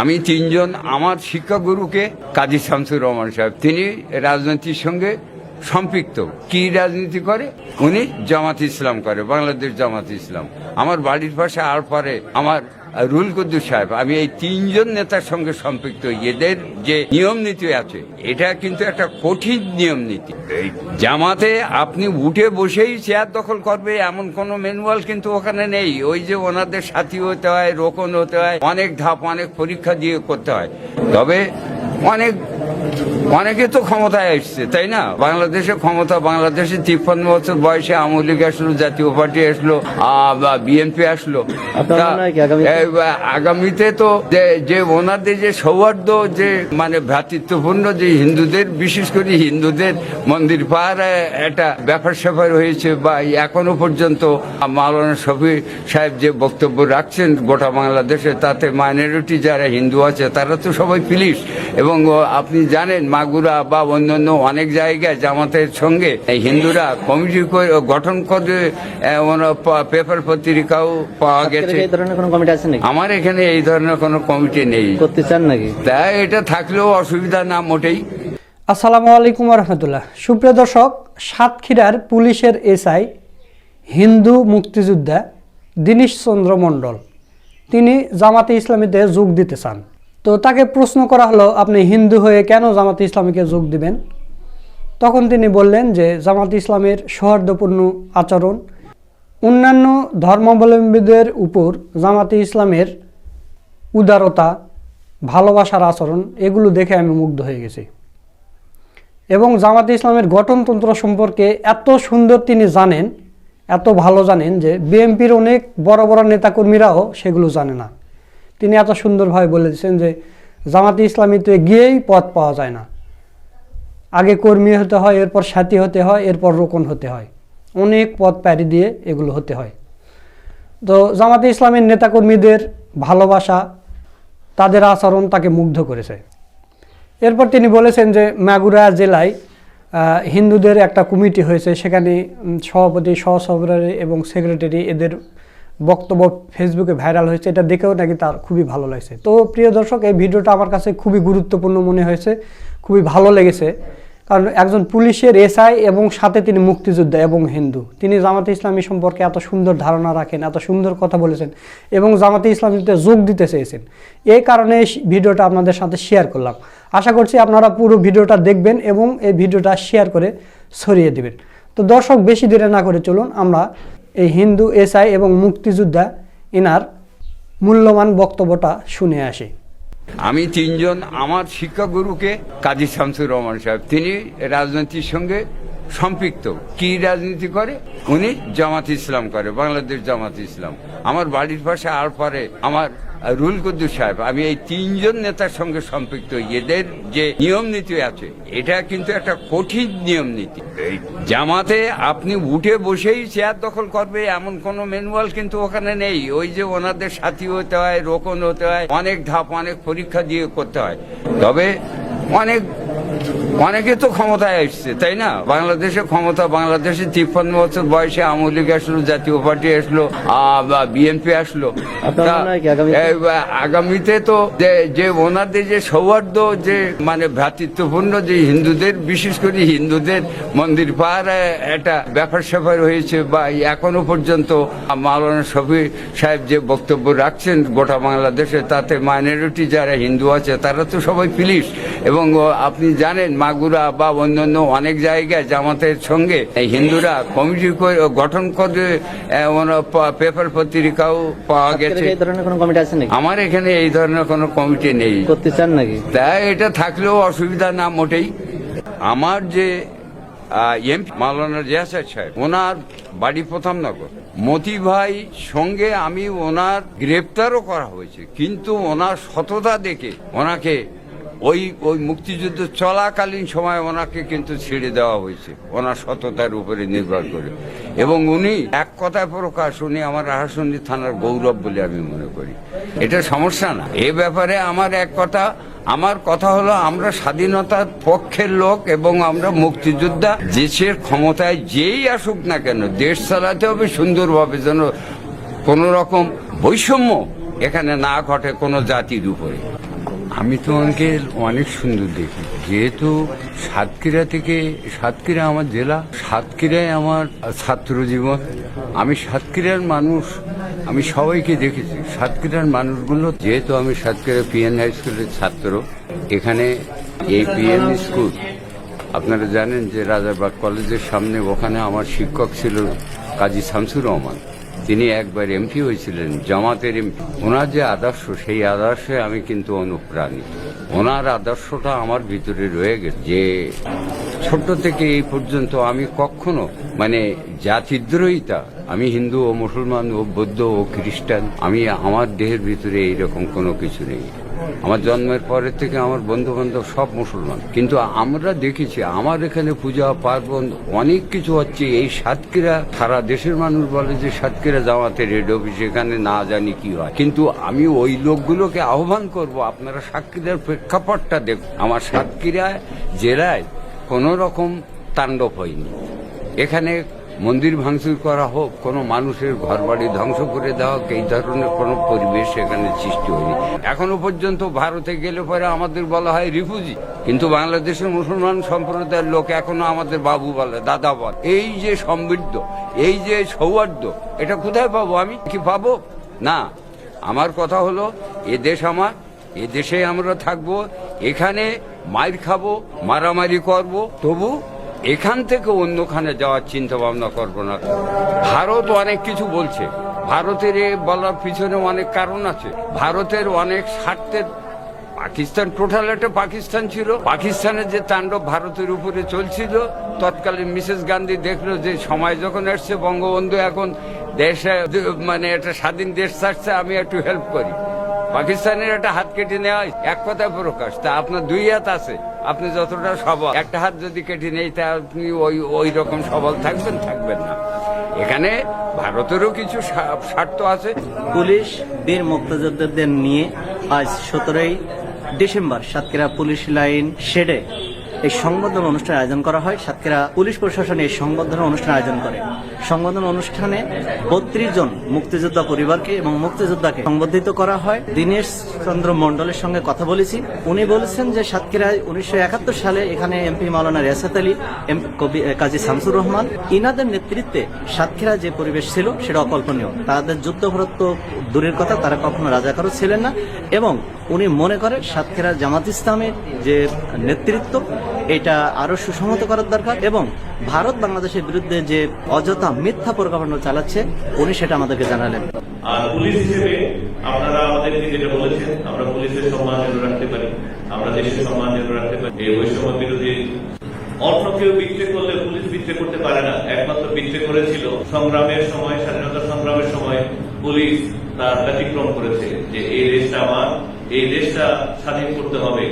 আমি তিনজন আমার শিক্ষাগুরুকে কাজী শামসুর রহমান সাহেব। তিনি রাজনীতির সঙ্গে সম্পৃক্ত। কি রাজনীতি করে? উনি জামাত ইসলাম করে, বাংলাদেশ জামাত ইসলাম। আমার বাড়ির পাশে আর পরে আমার রুল কুদ্দু সাহেব, আমি এই তিনজন নেতার সঙ্গে সম্পৃক্ত, এদের যে নিয়ম নীতি আছে, এটা কিন্তু একটা কঠিন নিয়ম নীতি। জামাতে আপনি উঠে বসেই চেয়ার দখল করবে, এমন কোনো ম্যানুয়াল কিন্তু ওখানে নেই। ওই যে ওনাদের সাথী হতে হয়, রোকন হতে হয়, অনেক ধাপ, অনেক পরীক্ষা দিয়ে করতে হয়। তবে অনেক অনেকে তো ক্ষমতায় এসছে তাই না? বাংলাদেশে ক্ষমতা বাংলাদেশে তিপ্পান্ন বছর বয়সে আওয়ামী লীগ আসলো জাতীয় পার্টি আসলো বিএনপি আসলো। আগামীতে? তো যে- যে ওনাদের যে সৌহার্দ্য যে মানে ভ্রাতৃত্বপূর্ণ যে হিন্দুদের বিশেষ করে হিন্দুদের মন্দির পাহাড়ে একটা ব্যাপার স্যাপার হয়েছে বা এখনও পর্যন্ত মাওলানা শফি সাহেব যে বক্তব্য রাখছেন গোটা বাংলাদেশে তাতে মাইনরিটি যারা হিন্দু আছে তারা তো সবাই পুলিশ। এবং আপনি জানেন মাগুরা বা অন্যান্য অনেক জায়গায় জামাতের সঙ্গে হিন্দুরা কমিটি করে গঠন করে পেপার পত্রিকাও পাওয়া গেছে। আমার এখানে এই ধরনের কোনো কমিটি নেই। করতে চান নাকি? তাই এটা থাকলেও অসুবিধা না মোটেই। আসসালামু আলাইকুম রহমতুল্লাহ। সুপ্রিয় দর্শক সাতক্ষীরার পুলিশের এসআই হিন্দু মুক্তিযোদ্ধা দীনেশ চন্দ্র মণ্ডল। তিনি জামাতে ইসলামীতে যোগ দিতে চান। তো তাকে প্রশ্ন করা হলো, আপনি হিন্দু হয়ে কেন জামাতে ইসলামীকে যোগ দিবেন? তখন তিনি বললেন যে, জামাত ইসলামের সৌহার্দ্যপূর্ণ আচরণ, অন্যান্য ধর্মাবলম্বীদের উপর জামাতে ইসলামের উদারতা, ভালোবাসার আচরণ, এগুলো দেখে আমি মুগ্ধ হয়ে গেছি। এবং জামাতে ইসলামের গঠনতন্ত্র সম্পর্কে এত সুন্দর তিনি জানেন, এত ভালো জানেন যে, বিএনপির অনেক বড় বড় নেতাকর্মীরাও সেগুলো জানে না। তিনি এত সুন্দরভাবে বলেছেন যে, জামাতে ইসলামীতে গিয়েই পথ পাওয়া যায় না। আগে কর্মী হতে হয়, এরপর সাথী হতে হয়, এরপর রোকন হতে হয়। অনেক পথ প্যারি দিয়ে এগুলো হতে হয়। তো জামাতে ইসলামের নেতাকর্মীদের ভালোবাসা, তাদের আচরণ তাকে মুগ্ধ করেছে। এরপর তিনি বলেছেন যে, মাগুরা জেলায় হিন্দুদের একটা কমিটি হয়েছে, সেখানে সভাপতি, সহসভাপতি এবং সেক্রেটারি এদের বক্তব্য ফেসবুকে ভাইরাল হয়েছে, এটা দেখেও নাকি তার খুবই ভালো লাগছে। তো প্রিয় দর্শক, এই ভিডিওটা আমার কাছে খুবই গুরুত্বপূর্ণ মনে হয়েছে, খুবই ভালো লেগেছে। কারণ একজন পুলিশের এসআই এবং সাথে তিনি মুক্তিযোদ্ধা এবং হিন্দু। তিনি জামাতে ইসলামী সম্পর্কে এত সুন্দর ধারণা রাখেন, এত সুন্দর কথা বলেছেন এবং জামাতে ইসলামীতে যোগ দিতে চেয়েছেন। এই কারণে ভিডিওটা আপনাদের সাথে শেয়ার করলাম। আশা করছি আপনারা পুরো ভিডিওটা দেখবেন এবং এই ভিডিওটা শেয়ার করে ছড়িয়ে দেবেন। তো দর্শক, বেশি দেরি না করে চলুন, আমরা এই হিন্দু, এসআই এবং মুক্তিযোদ্ধা এনার মূল্যবান বক্তব্যটা শুনে আসে। আমি তিনজন আমার শিক্ষাগুরুকে কাজী শামসুর রহমান সাহেব, তিনি রাজনীতির সঙ্গে সম্পৃক্ত। কি রাজনীতি করে? উনি জামাত ইসলাম করে, বাংলাদেশ জামাত ইসলাম। আমার বাড়ির পাশে আর পরে আমার রুল কুদ্দুস সাহেব আমি এই তিনজন নেতার সঙ্গে সম্পৃক্ত এদের যে নিয়ম নীতি আছে এটা কিন্তু একটা কঠিন নিয়ম নীতি। এই জামাতে আপনি উঠে বসেই চেয়ার দখল করবে এমন কোনো ম্যানুয়াল কিন্তু ওখানে নেই। ওই যে ওনাদের সাথী হতে হয় রোকন হতে হয় অনেক ধাপ অনেক পরীক্ষা দিয়ে করতে হয়। তবে অনেক অনেকে তো ক্ষমতায় এসছে তাই না? বাংলাদেশে ক্ষমতা বাংলাদেশে তিপ্পান্ন বছর বয়সে আওয়ামী লীগ আসলো জাতীয় পার্টি আসলো বিএনপি আসলো। আগামীতে? তো যে- ওনাদের যে সৌহার্দ্য যে মানে ভ্রাতৃত্বপূর্ণ যে হিন্দুদের বিশেষ করে হিন্দুদের মন্দির পাহাড় একটা ব্যাপার স্যাপার হয়েছে বা এখনও পর্যন্ত মাওলানা শফি সাহেব যে বক্তব্য রাখছেন গোটা বাংলাদেশে তাতে মাইনরিটি যারা হিন্দু আছে তারা তো সবাই পুলিশ। এবং আপনি জানেন মাগুরা বা অন্যান্য অনেক জায়গায় জামাতের সঙ্গে হিন্দুরা কমিটি গঠন করে পেপার পত্রিকাও পাওয়া গেছে। আমার এখানে এই ধরনের কোনো কমিটি নেই। করতে চান নাকি? তাই এটা থাকলেও অসুবিধা না মোটেই। আমার যে এমপি মাওলানা রিয়াসাদ সাহেব ওনার বাড়ি প্রথম নগর মতি ভাই সঙ্গে আমি ওনার গ্রেপ্তারও করা হয়েছে। কিন্তু ওনার সততা দেখে ওনাকে ওই ওই মুক্তিযুদ্ধ চলাকালীন সময় ওনাকে কিন্তু ছেড়ে দেওয়া হয়েছে। ওনার সততার উপরে নির্ভর করে। এবং উনি এক কথায় প্রকাশ, উনি আমার রাহাসন্দি থানার গৌরব বলে আমি মনে করি। এটা সমস্যা না। এ ব্যাপারে আমার এক কথা, আমার কথা হলো আমরা স্বাধীনতার পক্ষের লোক এবং আমরা মুক্তিযোদ্ধা। দেশের ক্ষমতায় যেই আসুক না কেন, দেশ চালাতে হবে, সুন্দরভাবে যেন কোনো রকম বৈষম্য এখানে না ঘটে কোনো জাতির উপরে। আমি তো অনেক সুন্দর দেখি। যেহেতু সাতক্ষীরা থেকে সাতক্ষীরা আমার জেলা, সাতক্ষীরায় আমার ছাত্র জীবন। আমি সাতক্ষীরার মানুষ, আমি সবাইকে দেখেছি। সাতক্ষীরার মানুষগুলো, যেহেতু আমি সাতক্ষীরা পিএন হাই স্কুলের ছাত্র, এখানে এই পিএন স্কুল, আপনারা জানেন যে রাজারবাগ কলেজের সামনে ওখানে আমার শিক্ষক ছিল কাজী শামসুর রহমান। তিনি একবার এমপি হয়েছিলেন, জামাতের এমপি। ওনার যে আদর্শ, সেই আদর্শে আমি কিন্তু অনুপ্রাণিত। ওনার আদর্শটা আমার ভিতরে রয়ে গেছে যে ছোট থেকে এই পর্যন্ত আমি কখনো মানে জাতিদ্রোহিতা আমি হিন্দু ও মুসলমান ও বৌদ্ধ ও খ্রিস্টান, আমি আমার দেহের ভিতরে এইরকম কোনো কিছু নেই। আমার জন্মের পরের থেকে আমার বন্ধু বান্ধব সব মুসলমান। কিন্তু আমরা দেখেছি, আমার এখানে পূজা, পার্বণ অনেক কিছু হচ্ছে। এই সাতক্ষীরা, সারা দেশের মানুষ বলে যে সাতক্ষীরা জামাতে রেড অফিস, এখানে না জানি কি হয়। কিন্তু আমি ওই লোকগুলোকে আহ্বান করব, আপনারা সাতক্ষীরার প্রেক্ষাপটটা দেখুন। আমার সাতক্ষীরা জেলায় কোনো রকম তাণ্ডব হয়নি। এখানে মন্দির ভাঙচুর করা হোক, কোনো মানুষের ঘরবাড়ি ধ্বংস করে দেওয়া হোক, এই ধরনের কোনো পরিবেশ এখানে সৃষ্টি হয়নি। এখনও পর্যন্ত ভারতে গেলে পরে আমাদের বলা হয় রিফুজি কিন্তু বাংলাদেশের মুসলমান সম্প্রদায়ের লোক এখনও আমাদের বাবু বলে, দাদা বলে। এই যে সমৃদ্ধ, এই যে সৌহার্দ্য, এটা কোথায় পাবো আমি? কি পাবো? না। আমার কথা হলো, এ দেশ আমার, এ দেশে আমরা থাকব, এখানে মাইর খাব, মারামারি করব, তবু এখান থেকে অন্যখানে যাওয়ার চিন্তা ভাবনা করব না। ভারত অনেক কিছু বলছে। ভারতের এ বলার পিছনে অনেক কারণ আছে। ভারতের অনেক স্বার্থের পাকিস্তান টোটাল একটা পাকিস্তান ছিল। পাকিস্তানের যে তাণ্ডব ভারতের উপরে চলছিল, তৎকালীন মিসেস গান্ধী দেখল যে সময় যখন আসছে, বঙ্গবন্ধু এখন দেশে মানে একটা স্বাধীন দেশ ছাড়ছে আমি একটু হেল্প করি। পাকিস্তানের একটা হাত কেটে নেওয়া এক কথায় প্রকাশ। তা আপনার দুই হাত আছে। আপনি যতটা সবল, একটা হাত যদি কেটে নেই, তা আপনি ওই ওই রকম সবল থাকবেন থাকবেন না। এখানে ভারতেরও কিছু স্বার্থ আছে। পুলিশ, বীর মুক্তিযোদ্ধাদের নিয়ে আজ সতেরোই ডিসেম্বর সাতক্ষীরা পুলিশ লাইন শেডে এই সংবর্ধনা অনুষ্ঠান আয়োজন করা হয়। সাতক্ষীরা পুলিশ প্রশাসন এই সংবর্ধনা অনুষ্ঠান আয়োজন করে। সংবর্ধনা অনুষ্ঠানে বত্রিশ জন মুক্তিযোদ্ধা পরিবারকে এবং মুক্তিযোদ্ধাকে সংবর্ধিত করা হয়। দীনেশ চন্দ্র মন্ডলের সঙ্গে কথা বলেছি। উনি বলেছেন যে সাতক্ষীরায় উনিশশো একাত্তর সালে এখানে এমপি মাওলানা রিয়াসাত আলী, এম কবি কাজী শামসুর রহমান ইনাদের নেতৃত্বে সাতক্ষীরা যে পরিবেশ ছিল সেটা অকল্পনীয়। তাদের যুদ্ধভরত তো দূরের কথা, তারা কখনো রাজাকারও ছিলেন না এবং উনি মনে করেন সাতক্ষীরা জামাত ইসলামের যে নেতৃত্ব, এটা আরও সুসংহত করার দরকার এবং ভারত বাংলাদেশের বিরুদ্ধে যে অযথা মিথ্যা প্রকাশনা চালাচ্ছে, উনি সেটা আমাদেরকে জানালেন। আর পুলিশ হিসেবে আপনারা আমাদেরকে যেটা বলেছেন, আমরা পুলিশের সম্মান রাখতে পারি, আমরা দেশের সম্মান রাখতে পারি। এই বৈষম্য বিরোধী অন্য কেউ করলে পুলিশ করতে পারে না। একমাত্র করেছিল সংগ্রামের সময়, স্বাধীনতা সংগ্রামের সময় পুলিশ তার ব্যতিক্রম করেছে যে এই দেশটা আমার, এই দেশটা স্বাধীন করতে হবে।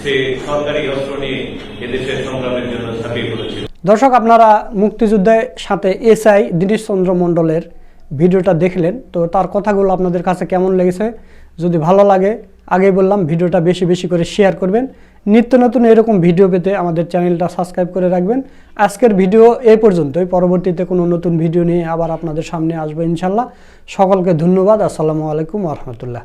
সে সরকারি অস্ত্র নিয়ে এদেশের সংগ্রামের জন্য ঝাঁপিয়ে পড়েছিল। দর্শক, আপনারা মুক্তিযুদ্ধের সাথে এসআই দীনেশ চন্দ্র মণ্ডলের ভিডিওটা দেখলেন, তো তার কথাগুলো আপনাদের কাছে কেমন লেগেছে? যদি ভালো লাগে, আগেই বললাম, ভিডিওটা বেশি বেশি করে শেয়ার করবেন। নিত্য নতুন এরকম ভিডিও পেতে আমাদের চ্যানেলটা সাবস্ক্রাইব করে রাখবেন। আজকের ভিডিও এই পর্যন্তই। পরবর্তীতে কোনো নতুন ভিডিও নিয়ে আবার আপনাদের সামনে আসব ইনশাল্লাহ। সকলকে ধন্যবাদ। আসসালামু আলাইকুম রহমতুল্লাহ।